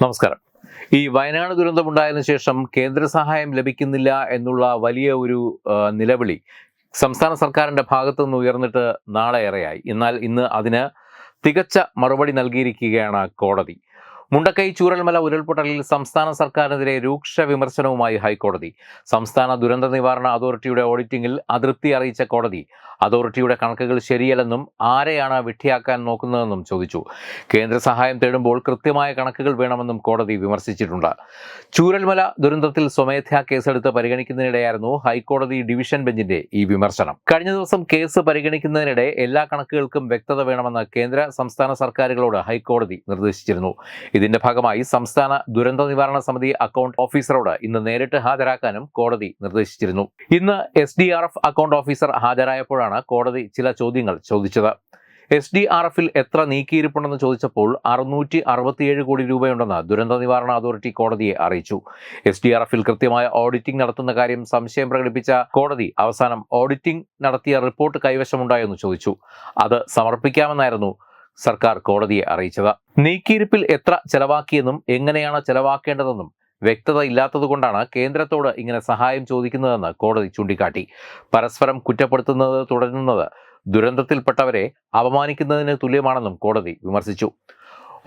നമസ്കാരം. ഈ വയനാട് ദുരന്തമുണ്ടായതിനു ശേഷം കേന്ദ്ര സഹായം ലഭിക്കുന്നില്ല എന്നുള്ള വലിയ ഒരു നിലവിളി സംസ്ഥാന സർക്കാരിന്റെ ഭാഗത്തു നിന്ന് ഉയർന്നിട്ട് നാളെ ഏറെയായി എന്നാൽ ഇന്ന് അതിന് തികച്ച മറുപടി നൽകിയിരിക്കുകയാണ് കോടതി. മുണ്ടക്കൈ ചൂരൽമല ഉരുൾപൊട്ടലിൽ സംസ്ഥാന സർക്കാരിനെതിരെ രൂക്ഷ വിമർശനവുമായി ഹൈക്കോടതി. സംസ്ഥാന ദുരന്ത നിവാരണ അതോറിറ്റിയുടെ ഓഡിറ്റിംഗിൽ അതൃപ്തി അറിയിച്ച കോടതി. അതോറിറ്റിയുടെ കണക്കുകൾ ശരിയല്ലെന്നും ആരെയാണ് വിട്ടിയാക്കാൻ നോക്കുന്നതെന്നും ചോദിച്ചു. കേന്ദ്ര സഹായം തേടുമ്പോൾ കൃത്യമായ കണക്കുകൾ വേണമെന്നും കോടതി വിമർശിച്ചിട്ടുണ്ട്. ചൂരൽമല ദുരന്തത്തിൽ സ്വമേധ്യാ കേസെടുത്ത് പരിഗണിക്കുന്നതിനിടെയായിരുന്നു ഹൈക്കോടതി ഡിവിഷൻ ബെഞ്ചിന്റെ ഈ വിമർശനം. കഴിഞ്ഞ ദിവസം കേസ് പരിഗണിക്കുന്നതിനിടെ എല്ലാ കണക്കുകൾക്കും വ്യക്തത വേണമെന്ന് കേന്ദ്ര സംസ്ഥാന സർക്കാരുകളോട് ഹൈക്കോടതി നിർദ്ദേശിച്ചിരുന്നു. ഇതിന്റെ ഭാഗമായി സംസ്ഥാന ദുരന്ത നിവാരണ സമിതി അക്കൗണ്ട് ഓഫീസറോട് ഇന്ന് നേരിട്ട് ഹാജരാക്കാനും കോടതി നിർദ്ദേശിച്ചിരുന്നു. ഇന്ന് S D R F account officer ഹാജരായപ്പോഴാണ് കോടതി ചില ചോദ്യങ്ങൾ ചോദിച്ചത്. എസ് ഡി ആർ എഫിൽ എത്ര നീക്കിയിരിപ്പുണ്ടെന്ന് ചോദിച്ചപ്പോൾ അറുന്നൂറ്റി അറുപത്തിയേഴ് കോടി രൂപയുണ്ടെന്ന് ദുരന്ത നിവാരണ അതോറിറ്റി കോടതിയെ അറിയിച്ചു. എസ് ഡി ആർ എഫിൽ കൃത്യമായ ഓഡിറ്റിംഗ് നടത്തുന്ന കാര്യം സംശയം പ്രകടിപ്പിച്ച കോടതി അവസാനം ഓഡിറ്റിംഗ് നടത്തിയ റിപ്പോർട്ട് കൈവശമുണ്ടായെന്ന് ചോദിച്ചു. അത് സമർപ്പിക്കാമെന്നായിരുന്നു സർക്കാർ കോടതിയെ അറിയിച്ചത്. നീക്കിയിരിപ്പിൽ എത്ര ചെലവാക്കിയെന്നും എങ്ങനെയാണ് ചെലവാക്കേണ്ടതെന്നും വ്യക്തത ഇല്ലാത്തതുകൊണ്ടാണ് കേന്ദ്രത്തോട് ഇങ്ങനെ സഹായം ചോദിക്കുന്നതെന്ന് കോടതി ചൂണ്ടിക്കാട്ടി. പരസ്പരം കുറ്റപ്പെടുത്തുന്നത് തുടരുന്നത് ദുരന്തത്തിൽപ്പെട്ടവരെ അപമാനിക്കുന്നതിന് തുല്യമാണെന്നും കോടതി വിമർശിച്ചു.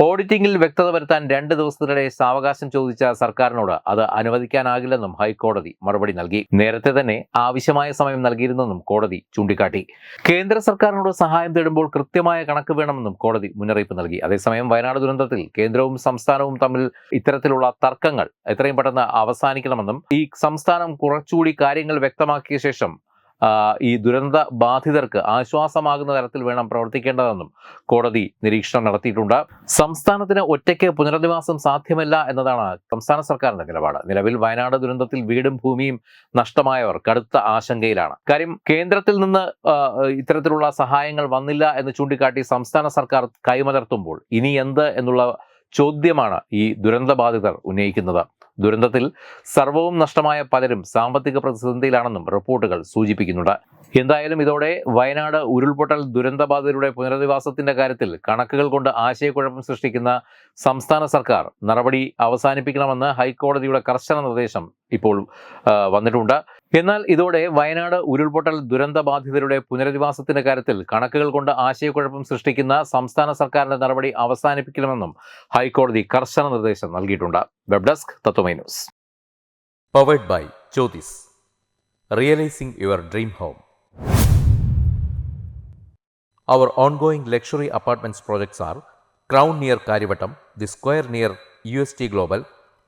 ഓഡിറ്റിംഗിൽ വ്യക്തത വരുത്താൻ രണ്ട് ദിവസത്തിനിടെ സാവകാശം ചോദിച്ച സർക്കാരിനോട് അത് അനുവദിക്കാനാകില്ലെന്നും ഹൈക്കോടതി മറുപടി നൽകി. നേരത്തെ തന്നെ ആവശ്യമായ സമയം നൽകിയിരുന്നെന്നും കോടതി ചൂണ്ടിക്കാട്ടി. കേന്ദ്ര സർക്കാരിനോട് സഹായം തേടുമ്പോൾ കൃത്യമായ കണക്ക് വേണമെന്നും കോടതി മുന്നറിയിപ്പ് നൽകി. അതേസമയം വയനാട് ദുരന്തത്തിൽ കേന്ദ്രവും സംസ്ഥാനവും തമ്മിൽ ഇത്തരത്തിലുള്ള തർക്കങ്ങൾ എത്രയും പെട്ടെന്ന് അവസാനിക്കണമെന്നും ഈ സംസ്ഥാനം കുറച്ചുകൂടി കാര്യങ്ങൾ വ്യക്തമാക്കിയ ശേഷം ഈ ദുരന്ത ബാധിതർക്ക് ആശ്വാസമാകുന്ന തരത്തിൽ വേണം പ്രവർത്തിക്കേണ്ടതെന്നും കോടതി നിരീക്ഷണം നടത്തിയിട്ടുണ്ട്. സംസ്ഥാനത്തിന് ഒറ്റയ്ക്ക് പുനരധിവാസം സാധ്യമല്ല എന്നതാണ് സംസ്ഥാന സർക്കാരിന്റെ നിലപാട്. നിലവിൽ വയനാട് ദുരന്തത്തിൽ വീടും ഭൂമിയും നഷ്ടമായവർ കടുത്ത ആശങ്കയിലാണ്. കാര്യം കേന്ദ്രത്തിൽ നിന്ന് ഇത്തരത്തിലുള്ള സഹായങ്ങൾ വന്നില്ല എന്ന് ചൂണ്ടിക്കാട്ടി സംസ്ഥാന സർക്കാർ കൈമലർത്തുമ്പോൾ ഇനി എന്ത് എന്നുള്ള ചോദ്യമാണ് ഈ ദുരന്തബാധിതർ ഉന്നയിക്കുന്നത്. ദുരന്തത്തിൽ സർവവും നഷ്ടമായ പലരും സാമ്പത്തിക പ്രതിസന്ധിയിലാണെന്നും റിപ്പോർട്ടുകൾ സൂചിപ്പിക്കുന്നുണ്ട്. എന്തായാലും ഇതോടെ വയനാട് ഉരുൾപൊട്ടൽ ദുരന്തബാധിതരുടെ പുനരധിവാസത്തിന്റെ കാര്യത്തിൽ കണക്കുകൾ കൊണ്ട് ആശയക്കുഴപ്പം സൃഷ്ടിക്കുന്ന സംസ്ഥാന സർക്കാർ നടപടി അവസാനിപ്പിക്കണമെന്ന് ഹൈക്കോടതിയുടെ കർശന നിർദ്ദേശം ഇപ്പോൾ വന്നിട്ടുണ്ട്. എന്നാൽ ഇതോടെ വയനാട് ഉരുൾപൊട്ടൽ ദുരന്തബാധിതരുടെ പുനരധിവാസത്തിന്റെ കാര്യത്തിൽ കണക്കുകൾ കൊണ്ട് ആശയക്കുഴപ്പം സൃഷ്ടിക്കുന്ന സംസ്ഥാന സർക്കാരിന്റെ നടപടി അവസാനിപ്പിക്കണമെന്നും ഹൈക്കോടതി കർശന നിർദ്ദേശം നൽകിയിട്ടുണ്ട്. Web desk Tatvamayi news. Powered by Jyothis realising your dream home our ongoing luxury apartments projects R crown near Karyavattam the square near U S T Crown